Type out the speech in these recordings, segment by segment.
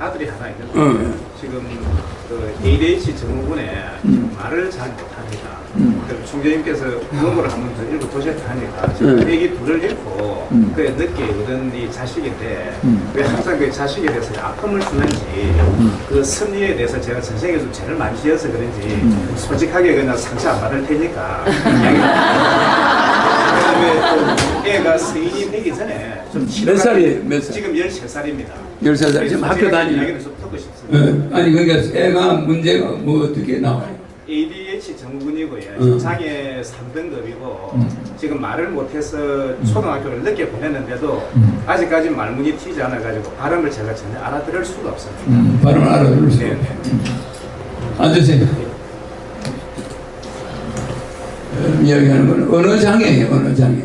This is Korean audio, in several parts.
아들이 하나 있는데 어. 지금 그 ADH 증후군에 음. 말을 잘 못합니다. 음. 그리고 총재님께서 원고를 한번 더 읽어 보셨다 하니까 지금 음. 애기 둘을 잃고 음. 그 늦게 얻은 이 자식인데 음. 왜 항상 그 자식에 대해서 아픔을 주는지 그 섭리에 대해서 제가 전생에서 죄를 많이 지어서 그런지 음. 솔직하게 그냥 상처 안 받을 테니까 애가 성인이 되기 전에 좀몇 살이에요? 몇 살? 지금 13살입니다. 13살 지금 학교 다니는 이야기를 좀 듣고 싶습니다. 어, 아니 그러니까 애가 문제가 뭐 어떻게 나와요? ADH 증후군이고요. 음. 장애 3등급이고 음. 지금 말을 못해서 초등학교를 늦게 보냈는데도 음. 아직까지 말문이 튀지 않아가지고 발음을 제가 전혀 알아들을 수가 없습니다. 음, 발음 알아들을 수 네. 네. 앉으세요. 어, 이야기하는 건 언어 장애예요, 언어 장애.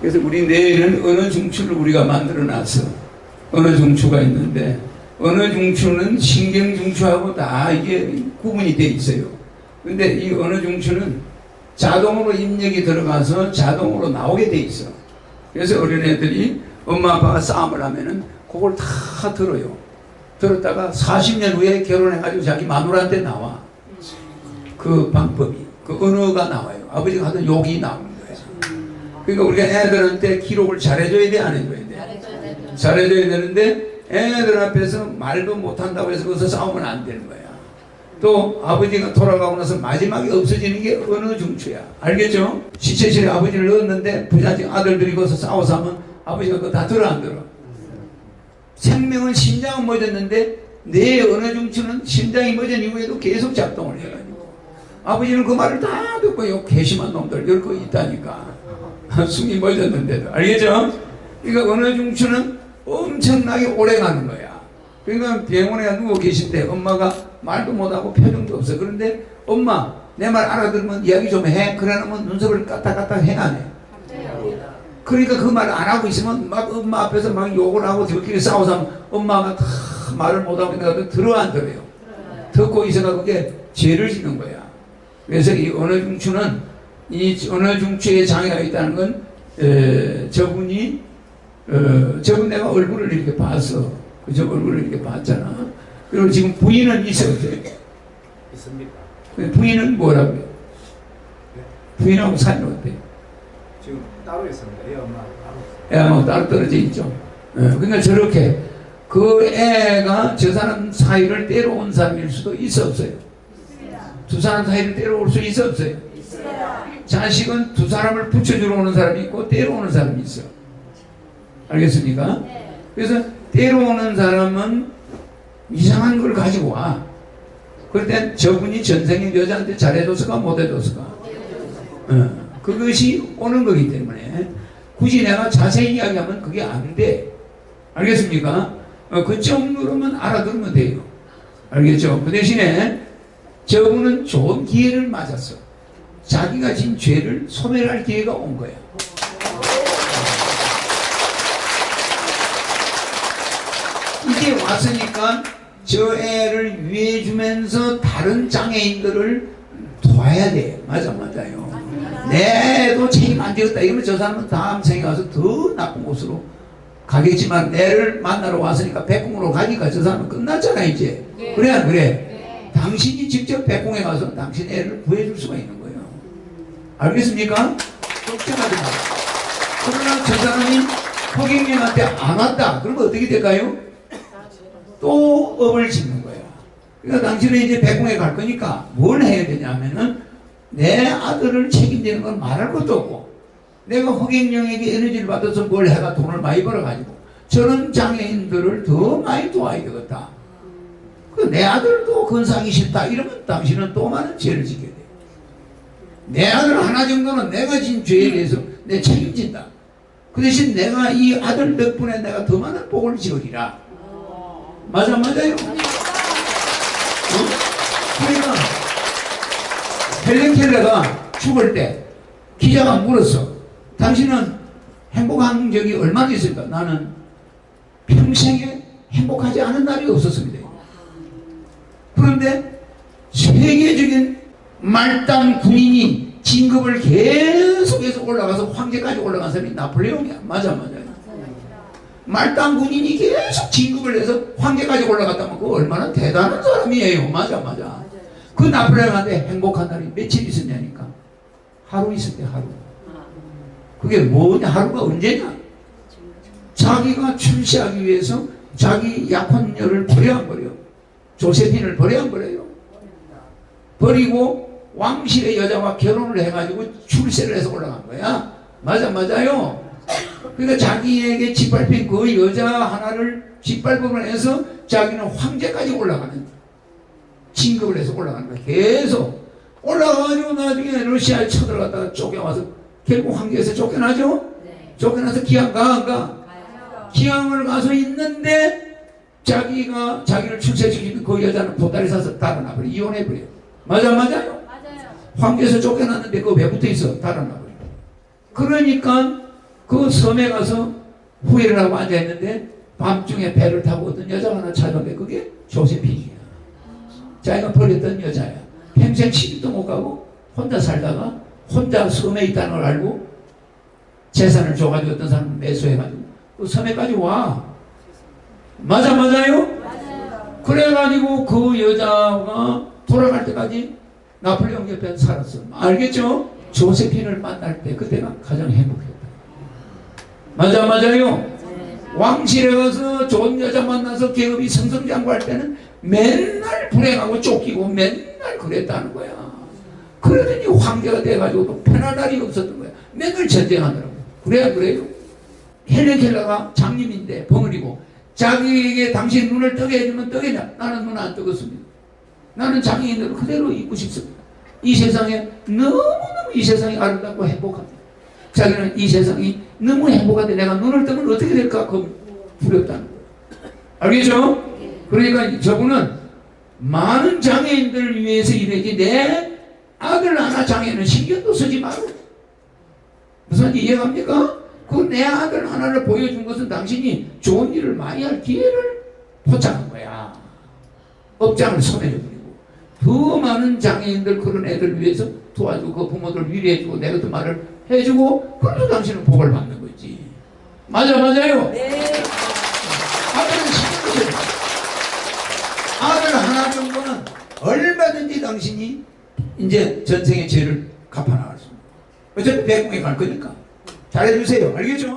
그래서 우리 뇌에는 언어 중추를 우리가 만들어 놨어. 언어 중추가 있는데, 언어 중추는 신경 중추하고 다 이게 구분이 돼 있어요. 근데 이 언어 중추는 자동으로 입력이 들어가서 자동으로 나오게 돼 있어. 그래서 어린애들이 엄마 아빠가 싸움을 하면은 그걸 다 들어요. 들었다가 40년 후에 결혼해가지고 자기 마누라한테 나와. 그 방법이. 그 언어가 나와요. 아버지가 하던 욕이 나오는 거예요. 그러니까 우리가 애들한테 기록을 잘해줘야 돼, 안 해줘야 돼? 잘해줘야 되는데 애들 앞에서 말도 못한다고 해서 거기서 싸우면 안 되는 거야. 또 아버지가 돌아가고 나서 마지막에 없어지는 게 언어 중추야. 알겠죠? 시체실에 아버지를 넣었는데 부잣집 아들들이 거기서 싸워서 하면 아버지가 그거 다 들어 안 들어? 생명은 심장은 멎었는데 내 언어 중추는 심장이 멎은 이후에도 계속 작동을 해가지고 아버지는 그 말을 다 듣고 요 개심한 놈들 이럴 거 있다니까 숨이 멎었는데도 알겠죠? 그러니까 언어 중추는 엄청나게 오래 가는 거야 그러니까 병원에 누워 계신데 엄마가 말도 못하고 표정도 없어 그런데 엄마 내 말 알아들으면 이야기 좀 해 그러면 눈썹을 까딱까딱 해안 해? 그러니까 그 말 안 하고 있으면 막 엄마 앞에서 막 욕을 하고 저끼리 싸워서 하면 엄마가 다 말을 못하고 내가 들어 안 들어요. 듣고 있어가 그게 죄를 짓는 거야. 그래서 이 언어 중추는 이 언어 중추에 장애가 있다는 건 에, 저분이 어, 저분 내가 얼굴을 이렇게 봤어. 그저 얼굴을 이렇게 봤잖아. 그리고 지금 부인은 있어 없어요? 있습니다. 근데 부인은 뭐라고 해요? 부인하고 사이는 어때요? 지금 따로 있습니다. 애 엄마 따로. 애하고 따로 떨어져 있죠. 예, 그러니까 저렇게 그 애가 저 사람 사이를 때려온 사람일 수도 있어 없어요. 두 사람 사이를 때려올 수 있어 없어요. 자식은 두 사람을 붙여주러 오는 사람이 있고 때려오는 사람이 있어. 알겠습니까? 그래서 때려오는 사람은 이상한 걸 가지고 와. 그럴 땐 저분이 전생에 여자한테 잘해줬을까 못해줬을까? 어, 그것이 오는 거기 때문에 굳이 내가 자세히 이야기하면 그게 안 돼. 알겠습니까? 어, 그 정도로만 알아두면 돼요. 알겠죠? 그 대신에 저분은 좋은 기회를 맞았어. 자기가 진 죄를 소멸할 기회가 온 거야. 이게 왔으니까 저 애를 위해 주면서 다른 장애인들을 도와야 돼. 맞아, 맞아요. 내도 책임 안 지었다. 이러면 저 사람은 다음 생에 가서 더 나쁜 곳으로 가겠지만 내를 만나러 왔으니까 백궁으로 가니까 저 사람은 끝났잖아, 이제. 그래, 안 그래? 당신이 직접 백궁에 가서 당신 애를 구해줄 수가 있는 거예요. 알겠습니까? 걱정하지 마. 그러나 저 사람이 허경영한테 안 왔다. 그러면 어떻게 될까요? 또 업을 짓는 거야. 그러니까 당신은 이제 백궁에 갈 거니까 뭘 해야 되냐면은 내 아들을 책임지는 건 말할 것도 없고 내가 허경영에게 에너지를 받아서 뭘 해가 돈을 많이 벌어가지고 저런 장애인들을 더 많이 도와야 되겠다. 그내 아들도 건상이 싫다. 이러면 당신은 또 많은 죄를 지게 돼. 내 아들 하나 정도는 내가 진 죄에 대해서 내 책임진다. 그 대신 내가 이 아들 덕분에 내가 더 많은 복을 지으리라. 맞아, 맞아요. 어? 그러니까 헬렌 켈러가 죽을 때 기자가 물었어. 당신은 행복한 적이 얼마나 있을까? 나는 평생에 행복하지 않은 날이 없었습니다. 그런데 세계적인 말단 군인이 진급을 계속해서 올라가서 황제까지 올라간 사람이 나폴레옹이야. 맞아, 맞아요. 말단 군인이 계속 진급을 해서 황제까지 올라갔다면 그 얼마나 대단한 사람이에요. 맞아, 맞아. 그 나폴레옹한테 행복한 날이 며칠 있었냐니까. 하루 있었대, 하루. 그게 뭐냐, 하루가 언제냐? 자기가 출세하기 위해서 자기 약혼녀를 안 버려? 조세핀을 버려 안 버려요? 버리고 왕실의 여자와 결혼을 해가지고 출세를 해서 올라간 거야. 맞아, 맞아요. 그러니까 자기에게 짓밟힌 그 여자 하나를 짓밟음을 해서 자기는 황제까지 올라가는 진급을 해서 올라가는 거야. 계속 올라가가지고 나중에 러시아에 쳐들어갔다가 쫓겨와서 결국 황제에서 쫓겨나죠? 쫓겨나서 기왕 가, 안 가? 기왕을 가서 있는데 자기가 자기를 출세시키는 그 여자는 보따리 사서 달아나버려. 이혼해버려. 맞아 맞아요? 황제에서 쫓겨났는데 그거 왜 붙어 있어? 달아나버려. 그러니까 그 섬에 가서 후회를 하고 앉아 있는데 밤중에 배를 타고 어떤 여자가 하나 찾아오는데 그게 조세핀이야. 자기가 버렸던 여자야. 평생 시집도 못 가고 혼자 살다가 혼자 섬에 있다는 걸 알고 재산을 줘가지고 어떤 사람을 매수해가지고 그 섬에까지 와. 맞아, 맞아요? 그래가지고 그 여자가 돌아갈 때까지 나폴레옹 옆에 살았어. 알겠죠? 조세핀을 만날 때 그때가 가장 행복했다. 맞아, 맞아요? 왕실에 가서 좋은 여자 만나서 계급이 성성장구할 때는 맨날 불행하고 쫓기고 맨날 그랬다는 거야. 그러더니 황제가 돼가지고 날이 없었던 거야. 맨날 전쟁하더라고. 그래야 그래요. 헬렌 켈러가 장님인데 벙어리고 자기에게 당신 눈을 뜨게 해주면 뜨겠냐? 나는 눈 안 뜨겠습니다. 나는 장애인으로 그대로 있고 싶습니다. 이 세상에 너무너무 이 세상이 아름답고 행복합니다. 자기는 이 세상이 너무 행복한데 내가 눈을 뜨면 어떻게 될까? 그 두렵다는 거예요. 알겠죠? 그러니까 저분은 많은 장애인들을 위해서 일하지 내 아들 하나 장애는 신경도 쓰지 말고 무슨 이해갑니까? 그 내 아들 하나를 보여준 것은 당신이 좋은 일을 많이 할 기회를 포착한 거야. 업장을 선해줘버리고 더 많은 장애인들 그런 애들 위해서 도와주고 그 부모들 위로해주고 내 같은 말을 해주고 그래서 당신은 복을 받는 거지. 맞아 맞아요. 아들은 마. 아들 하나 정도는 얼마든지 당신이 이제 전생의 죄를 갚아 나갈 수 있는. 어차피 백궁에 갈 거니까 잘해주세요. 알겠죠?